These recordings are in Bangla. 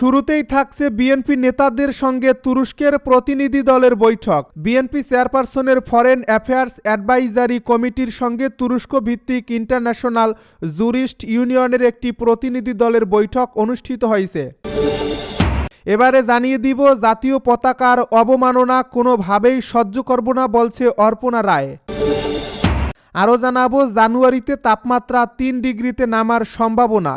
শুরুতেই থাকছে বিএনপি নেতাদের সঙ্গে তুরস্কের প্রতিনিধি দলের বৈঠক। বিএনপি চেয়ারপারসনের ফরেন অ্যাফেয়ার্স অ্যাডভাইজারি কমিটির সঙ্গে তুরস্ক ভিত্তিক ইন্টারন্যাশনাল জুরিস্ট ইউনিয়নের একটি প্রতিনিধি দলের বৈঠক অনুষ্ঠিত হয়েছে। এবারে জানিয়ে দিব, জাতীয় পতাকার অবমাননা কোনোভাবেই সহ্য করব না বলছে অর্পণা রায়। আরও জানাব, জানুয়ারিতে তাপমাত্রা তিন ডিগ্রিতে নামার সম্ভাবনা।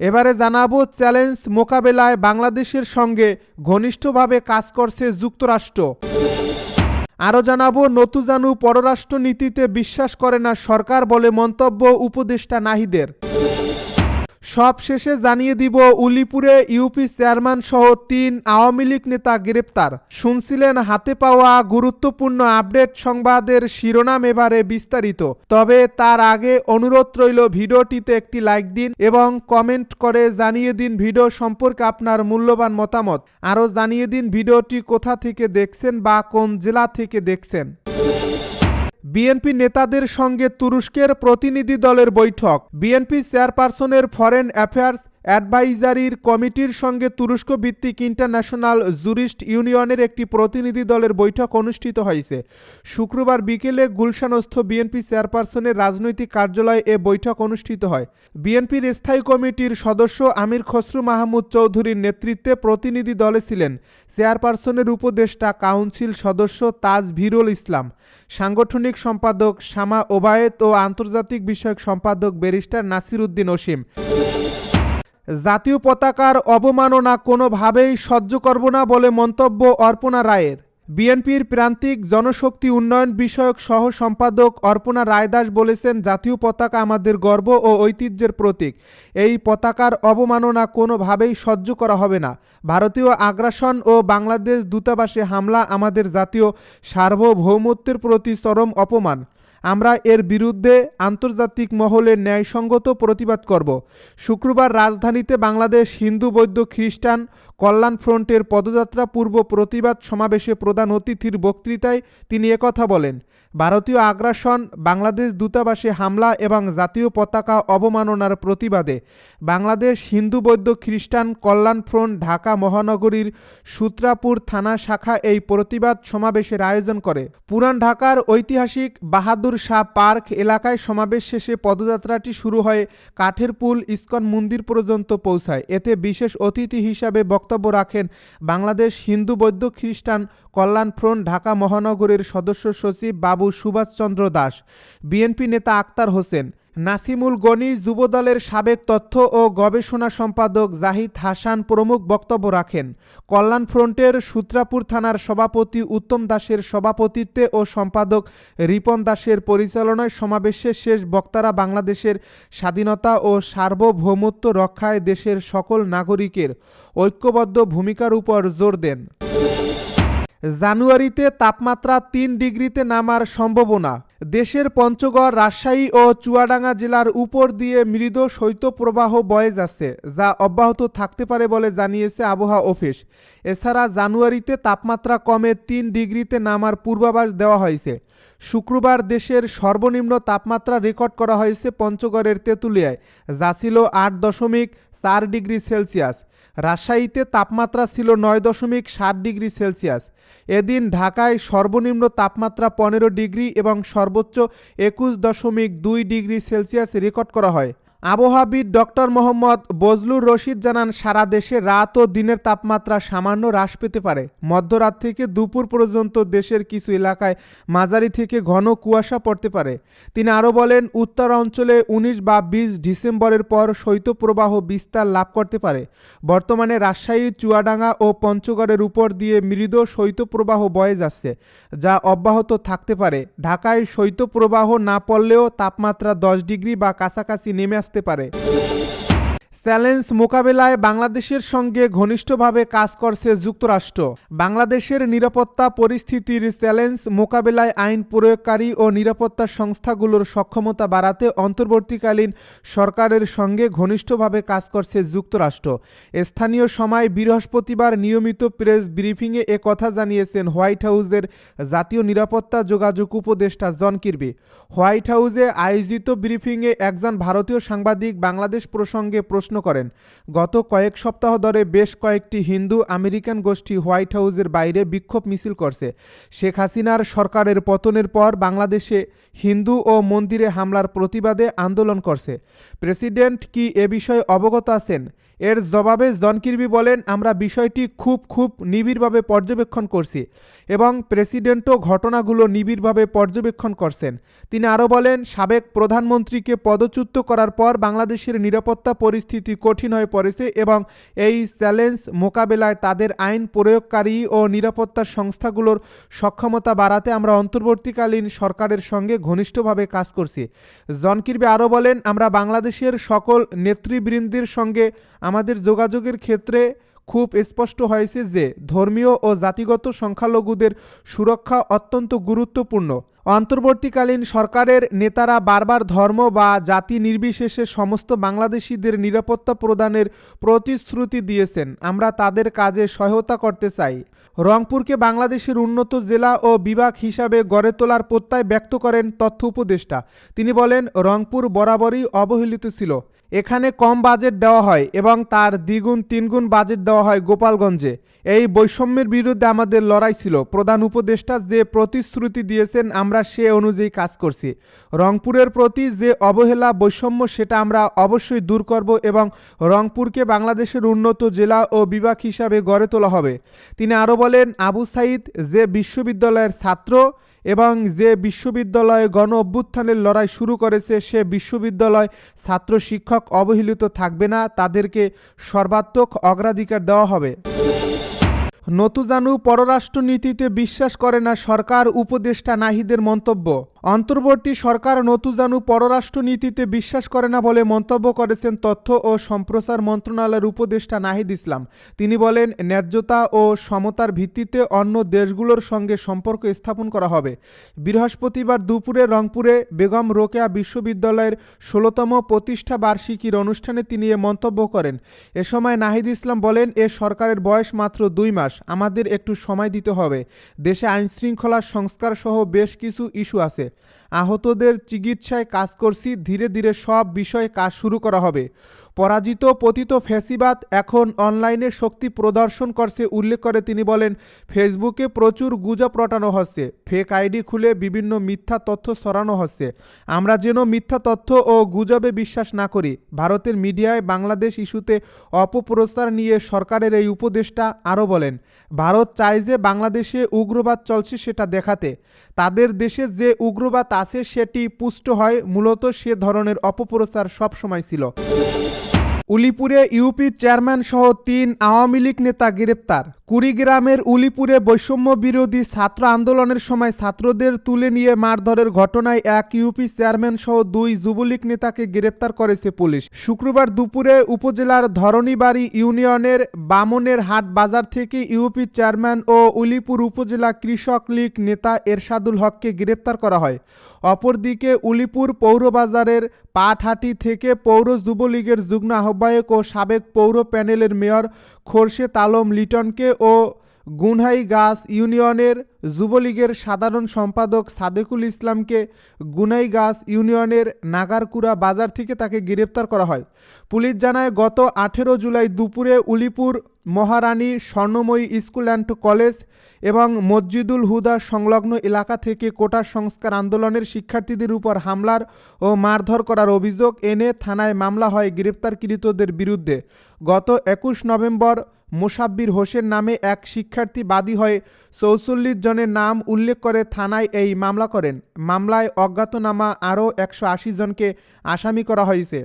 এবারে জানাব চ্যালেঞ্জ মোকাবেলায় বাংলাদেশের সঙ্গে ঘনিষ্ঠভাবে কাজ করছে যুক্তরাষ্ট্র। আরও জানাব, নতুজানু পররাষ্ট্রনীতিতে বিশ্বাস করে না সরকার বলে মন্তব্য উপদেষ্টা নাহিদের। সব শেষে জানিয়ে দিব, উলিপুরে ইউপি চেয়ারম্যান সহ তিন আওয়ামী লীগ নেতা গ্রেপ্তার। শুনছিলেন, হাতে পাওয়া গুরুত্বপূর্ণ আপডেট সংবাদের শিরোনাম এবারে বিস্তারিত। তবে তার আগে অনুরোধ রইল ভিডিওটিতে একটি লাইক দিন এবং কমেন্ট করে জানিয়ে দিন ভিডিও সম্পর্কে আপনার মূল্যবান মতামত। আরও জানিয়ে দিন ভিডিওটি কোথা থেকে দেখছেন বা কোন জেলা থেকে দেখছেন। বিএনপি নেতাদের সঙ্গে তুরস্কের প্রতিনিধি দলের বৈঠক। বিএনপি চেয়ারপারসনের ফরেন অ্যাফেয়ার্স অ্যাডভাইজারির কমিটির সঙ্গে তুরস্ক ভিত্তিক ইন্টারন্যাশনাল জুরিস্ট ইউনিয়নের একটি প্রতিনিধি দলের বৈঠক অনুষ্ঠিত হয়েছে। শুক্রবার বিকেলে গুলশানস্থ বিএনপি চেয়ারপারসনের রাজনৈতিক কার্যালয়ে এ বৈঠক অনুষ্ঠিত হয়। বিএনপির স্থায়ী কমিটির সদস্য আমির খসরু মাহমুদ চৌধুরীর নেতৃত্বে প্রতিনিধি দলে ছিলেন। চেয়ারপারসনের উপদেষ্টা কাউন্সিল সদস্য তাজ ভিরুল ইসলাম। সাংগঠনিক সম্পাদক শামা ওবায়েত ও আন্তর্জাতিক বিষয়ক সম্পাদক ব্যারিস্টার নাসির উদ্দিন অসীম। জাতীয় পতাকার অবমাননা কোনোভাবেই সহ্য করব না বলে মন্তব্য অর্পণা রায়ের। বিএনপির প্রান্তিক জনশক্তি উন্নয়ন বিষয়ক সহ সম্পাদক অর্পণা রায়দাস বলেছেন, জাতীয় পতাকা আমাদের গর্ব ও ঐতিহ্যের প্রতীক। এই পতাকার অবমাননা কোনোভাবেই সহ্য করা হবে না। ভারতীয় আগ্রাসন ও বাংলাদেশ দূতাবাসে হামলা আমাদের জাতীয় সার্বভৌমত্বের প্রতি চরম অপমান। আমরা এর বিরুদ্ধে আন্তর্জাতিক মহলে ন্যায়সঙ্গত প্রতিবাদ করব। শুক্রবার রাজধানীতে বাংলাদেশ হিন্দু বৌদ্ধ খ্রিস্টান কল্যাণ ফ্রন্টের পদযাত্রা পূর্ব প্রতিবাদ সমাবেশে প্রধান অতিথির বক্তৃতায় তিনি একথা বলেন, ভারতীয় আগ্রাসন, বাংলাদেশ দূতাবাসে হামলা এবং জাতীয় পতাকা অবমাননার প্রতিবাদে বাংলাদেশ হিন্দু বৌদ্ধ খ্রিস্টান কল্যাণ ফ্রন্ট ঢাকা মহানগরীর সূত্রাপুর থানা শাখা এই প্রতিবাদ সমাবেশের আয়োজন করে। পুরান ঢাকার ঐতিহাসিক বাহাদুর শাহ পার্ক এলাকায় সমাবেশ শেষে পদযাত্রাটি শুরু হয় কাঠের পুল ইস্কন মন্দির পর্যন্ত পৌঁছায়। এতে বিশেষ অতিথি হিসাবে বক্তব্য রাখেন বাংলাদেশ হিন্দু বৈদ্য খ্রিস্টান কল্যাণ ফ্রন্ট ঢাকা মহানগরের সদস্য সচিব বাবু সুভাষচন্দ্র দাস, বিএনপি নেতা আক্তার হোসেন নাসিমুল গনি যুবদলের সাবেক তথ্য ও গবেষণা সম্পাদক জাহিদ হাসান প্রমুখ বক্তব্য রাখেন। কল্যাণ ফ্রন্টের সূত্রাপুর থানার সভাপতি উত্তম দাসের সভাপতিত্বে ও সম্পাদক রিপন দাসের পরিচালনায় সমাবেশের শেষ বক্তারা বাংলাদেশের স্বাধীনতা ও সার্বভৌমত্ব রক্ষায় দেশের সকল নাগরিকের ঐক্যবদ্ধ ভূমিকার উপর জোর দেন। জানুয়ারিতে তাপমাত্রা তিন ডিগ্রিতে নামার সম্ভাবনা। দেশের পঞ্চগড়, রাজশাহী ও চুয়াডাঙ্গা জেলার উপর দিয়ে মৃদ শৈত্যপ্রবাহ বয়ে যাচ্ছে, যা অব্যাহত থাকতে পারে বলে জানিয়েছে আবহাওয়া অফিস। এছাড়া জানুয়ারিতে তাপমাত্রা কমে তিন ডিগ্রিতে নামার পূর্বাভাস দেওয়া হয়েছে। শুক্রবার দেশের সর্বনিম্ন তাপমাত্রা রেকর্ড করা হয়েছে পঞ্চগড়ের তেঁতুলিয়ায়, যা ছিল আট দশমিক চার ডিগ্রি সেলসিয়াস। রাজশাহীতে তাপমাত্রা ছিল নয় দশমিক সাত ডিগ্রি সেলসিয়াস। এদিন ঢাকায় সর্বনিম্ন তাপমাত্রা পনেরো ডিগ্রি এবং সর্বোচ্চ একুশ দশমিক দুই ডিগ্রি সেলসিয়াস রেকর্ড করা হয়। আবহাওয়াবিদ ডক্টর মোহাম্মদ বজলুর রশিদ জানান, সারা দেশে রাত ও দিনের তাপমাত্রা সামান্য হ্রাস পেতে পারে। মধ্যরাত থেকে দুপুর পর্যন্ত দেশের কিছু এলাকায় মাঝারি থেকে ঘন কুয়াশা পড়তে পারে। তিনি আরও বলেন, উত্তর অঞ্চলে উনিশ বা বিশ ডিসেম্বরের পর শৈত্যপ্রবাহ বিস্তার লাভ করতে পারে। বর্তমানে রাজশাহী, চুয়াডাঙ্গা ও পঞ্চগড়ের উপর দিয়ে মৃদ শৈত্যপ্রবাহ বয়ে যাচ্ছে, যা অব্যাহত থাকতে পারে। ঢাকায় শৈত্যপ্রবাহ না পড়লেও তাপমাত্রা দশ ডিগ্রি বা কাছাকাছি নেমে আসতে পারে চ্যালেঞ্জ মোকাবেলায় বাংলাদেশের সঙ্গে ঘনিষ্ঠভাবে কাজ করছে যুক্তরাষ্ট্র। বাংলাদেশের নিরাপত্তা পরিস্থিতির চ্যালেঞ্জ মোকাবেলায় আইন প্রয়োগকারী ও নিরাপত্তা সংস্থাগুলোর সক্ষমতা বাড়াতে অন্তর্বর্তীকালীন সরকারের সঙ্গে ঘনিষ্ঠভাবে কাজ করছে যুক্তরাষ্ট্র। স্থানীয় সময় বৃহস্পতিবার নিয়মিত প্রেস ব্রিফিংয়ে এ কথা জানিয়েছেন হোয়াইট হাউসের জাতীয় নিরাপত্তা যোগাযোগ উপদেষ্টা জন কির্বি। হোয়াইট হাউসে আয়োজিত ব্রিফিংয়ে একজন ভারতীয় সাংবাদিক বাংলাদেশ প্রসঙ্গে প্রশ্ন প্রশ্ন করেন, গত কয়েক সপ্তাহ ধরে বেশ কয়েকটি হিন্দু আমেরিকান গোষ্ঠী হোয়াইট হাউসের বাইরে বিক্ষোভ মিছিল করছে। শেখ হাসিনার সরকারের পতনের পর বাংলাদেশে হিন্দু ও মন্দিরে হামলার প্রতিবাদে আন্দোলন করছে। প্রেসিডেন্ট কি এ বিষয়ে অবগত আছেন? এর জবাবে জন কির্বি বলেন, আমরা বিষয়টি খুব খুব নিবিড়ভাবে পর্যবেক্ষণ করছি এবং প্রেসিডেন্টও ঘটনাগুলো নিবিড়ভাবে পর্যবেক্ষণ করছেন। তিনি আরও বলেন, সাবেক প্রধানমন্ত্রীকে পদচ্যুত করার পর বাংলাদেশের নিরাপত্তা পরিস্থিতি কঠিন হয়ে পড়েছে এবং এই চ্যালেঞ্জ মোকাবেলায় তাদের আইন প্রয়োগকারী ও নিরাপত্তা সংস্থাগুলোর সক্ষমতা বাড়াতে আমরা অন্তর্বর্তীকালীন সরকারের সঙ্গে ঘনিষ্ঠভাবে কাজ করছি। জন কির্বি আরও বলেন, আমরা বাংলাদেশের সকল নেতৃবৃন্দের সঙ্গে আমাদের যোগাযোগের ক্ষেত্রে খুব স্পষ্ট হয়েছে যে ধর্মীয় ও জাতিগত সংখ্যালঘুদের সুরক্ষা অত্যন্ত গুরুত্বপূর্ণ। অন্তর্বর্তীকালীন সরকারের নেতারা বারবার ধর্ম বা জাতি নির্বিশেষে সমস্ত বাংলাদেশিদের নিরাপত্তা প্রদানের প্রতিশ্রুতি দিয়েছেন। আমরা তাদের কাজে সহায়তা করতে চাই। রংপুরকে বাংলাদেশের উন্নত জেলা ও বিভাগ হিসাবে গড়ে তোলার প্রত্যয় ব্যক্ত করেন তথ্য উপদেষ্টা। তিনি বলেন, রংপুর বরাবরই অবহেলিত ছিল। এখানে কম বাজেট দেওয়া হয় এবং তার দ্বিগুণ, তিনগুণ বাজেট দেওয়া হয় গোপালগঞ্জে। এই বৈষম্যের বিরুদ্ধে আমাদের লড়াই ছিল। প্রধান উপদেষ্টা যে প্রতিশ্রুতি দিয়েছেন, আমরা সে অনুযায়ী কাজ করছি। রংপুরের প্রতি যে অবহেলা, বৈষম্য, সেটা আমরা অবশ্যই দূর করব এবং রংপুরকে বাংলাদেশের উন্নত জেলা ও বিভাগ হিসাবে গড়ে তোলা হবে। তিনি আরও বলেন, আবু সাইদ যে বিশ্ববিদ্যালয়ের ছাত্র এবং যে বিশ্ববিদ্যালয়ে গণ অভ্যুত্থানের লড়াই শুরু করেছে, সে বিশ্ববিদ্যালয় ছাত্র শিক্ষক অবহেলিত থাকবে না, তাদেরকে সর্বাত্মক অগ্রাধিকার দেওয়া হবে। নতুজানু পররাষ্ট্রনীতিতে বিশ্বাস করে না সরকার, উপদেষ্টা নাহিদের মন্তব্য। অন্তর্বর্তী সরকার নতুজানু পররাষ্ট্রনীতিতে বিশ্বাস করে না বলে মন্তব্য করেছেন তথ্য ও সম্প্রচার মন্ত্রণালয়ের উপদেষ্টা নাহিদ ইসলাম। তিনি বলেন, ন্যায্যতা ও সমতার ভিত্তিতে অন্য দেশগুলোর সঙ্গে সম্পর্ক স্থাপন করা হবে। বৃহস্পতিবার দুপুরে রংপুরে বেগম রোকেয়া বিশ্ববিদ্যালয়ের ষোলোতম প্রতিষ্ঠা বার্ষিকীর অনুষ্ঠানে তিনি এ মন্তব্য করেন। এ সময় নাহিদ ইসলাম বলেন, এ সরকারের বয়স মাত্র দুই মাস, আমাদের একটু সময় দিতে হবে। দেশে আইনশৃঙ্খলার সংস্কার সহ বেশ কিছু ইস্যু আছে। আহতদের চিকিৎসায় কাজ করছি ধীরে ধীরে সব বিষয়ে কাজ শুরু করা হবে। পরাজিত, পতিত ফ্যাসিবাদ এখন অনলাইনে শক্তি প্রদর্শন করছে উল্লেখ করে তিনি বলেন, ফেসবুকে প্রচুর গুজব রটানো হচ্ছে, ফেক আইডি খুলে বিভিন্ন মিথ্যা তথ্য ছড়ানো হচ্ছে। আমরা যেন মিথ্যা তথ্য ও গুজবে বিশ্বাস না করি, ভারতের মিডিয়ায় বাংলাদেশ ইস্যুতে অপপ্রচার নিয়ে সরকারের এই উপদেষ্টা আরও বলেন, ভারত চায় যে বাংলাদেশে উগ্রবাদ চলছে সেটা দেখাতে, তাদের দেশে যে উগ্রবাদ আছে সেটি পুষ্ট হয়, মূলত সে ধরনের অপপ্রচার সবসময় ছিল। উলিপুরে ইউপি চেয়ারম্যান সহ তিন আওয়ামী লীগ নেতা গ্রেপ্তার। কুড়িগ্রামের উলিপুরে বৈষম্য বিরোধী ছাত্র আন্দোলনের সময় ছাত্রদের তুলে নিয়ে মারধরের ঘটনায় এক ইউপি চেয়ারম্যান সহ দুই যুবলীগ নেতাকে গ্রেপ্তার করেছে পুলিশ। শুক্রবার দুপুরে উপজেলার ধরণীবাড়ি ইউনিয়নের বামনের হাট বাজার থেকে ইউপি চেয়ারম্যান ও উলিপুর উপজেলা কৃষক লীগ নেতা এরশাদুল হককে গ্রেপ্তার করা হয়। অপরদিকে উলিপুর পৌরবাজারের পাটহাটি থেকে পৌর যুবলীগের যুগ্ম আহ্বায়ক ও সাবেক পৌর প্যানেলের মেয়র খোরশেদ আলম লিটনকে ও গুনহাইগাছ ইউনিয়নের যুবলীগের সাধারণ সম্পাদক সাদেকুল ইসলামকে গুনাই গুনাইগাছ ইউনিয়নের নাগারকুড়া বাজার থেকে তাকে গ্রেপ্তার করা হয়। পুলিশ জানায়, গত আঠেরো জুলাই দুপুরে Ulipur Maharani Swarnamoyee school and college এবং মসজিদুল হুদা সংলগ্ন এলাকা থেকে কোটা সংস্কার আন্দোলনের শিক্ষার্থীদের উপর হামলার ও মারধর করার অভিযোগ এনে থানায় মামলা হয় গ্রেপ্তারকৃতদের বিরুদ্ধে। গত একুশ নভেম্বর মোসাব্বির হোসেন নামে এক শিক্ষার্থী বাদী হয়ে চৌচল্লিশ জনের নাম উল্লেখ করে থানায় এই মামলা করেন। মামলায় অজ্ঞাতনামা আরও একশো আশি জনকে আসামি করা হয়েছে।